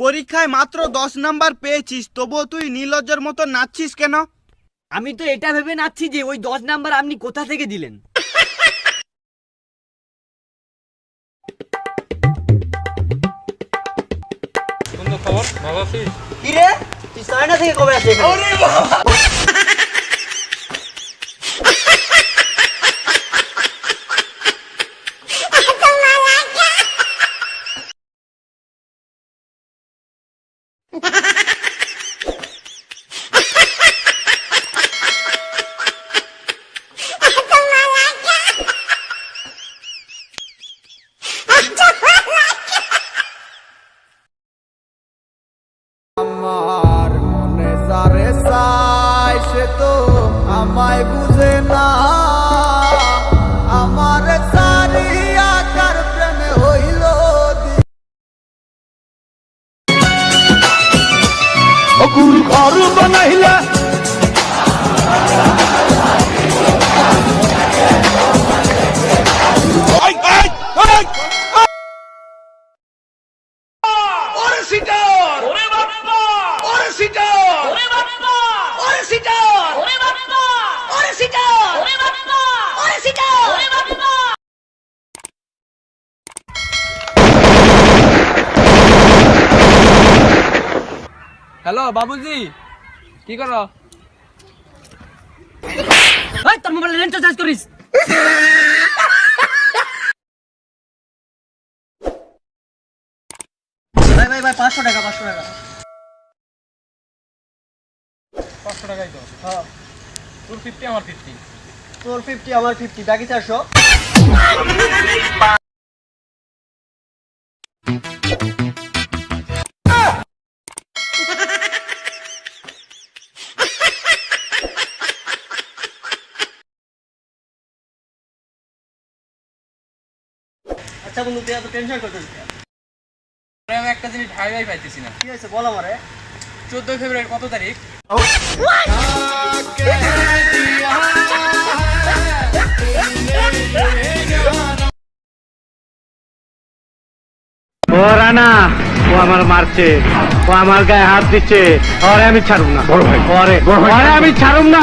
পরীক্ষায় মাত্র দশ নাম্বার পেয়েছিস তবুও তুই নীলজ্জর মতো নাচছিস কেন? আমি তো এটা ভেবে নাচ্ছি যে ওই দশ নাম্বার আপনি কোথা থেকে দিলেন? খবর ভালো আছিস? কি রে তুই সাইনা থেকে কবে আসে না। আমার সারি আকার প্রেমে হইল ঘর বানাইলা হ্যালো বাবুজি। কি করো? ওই তোর মোবাইলে রেঞ্জ চার্জ করিস। ভাই ভাই ভাই পাঁচশো টাকা পাঁচশো টাকা। পাঁচশো টাকাই তো। হ্যাঁ। তোর ফিফটি আমার ফিফটি তোর ফিফটি আমার ফিফটি বাকি চারশো। আচ্ছা বন্ধু তুই এত টেনশন করছিস আমি একটা জিনিস ভাই ভাই পাইতেছি না। কি হয়েছে বল আমারে। চোদ্দই ফেব্রুয়ারি কত তারিখ? ও রানা ও আমার মারছে ও আমার গায়ে হাত দিচ্ছে ওরে আমি ছাড়ব না। বড় ভাই। ওরে ওরে আমি ছাড়ব না।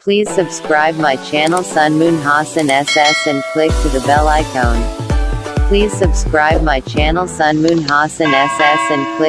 Please subscribe my channel Sun Moon Hassan SS and click to the bell icon. Please subscribe my channel Sun Moon Hassan SS and click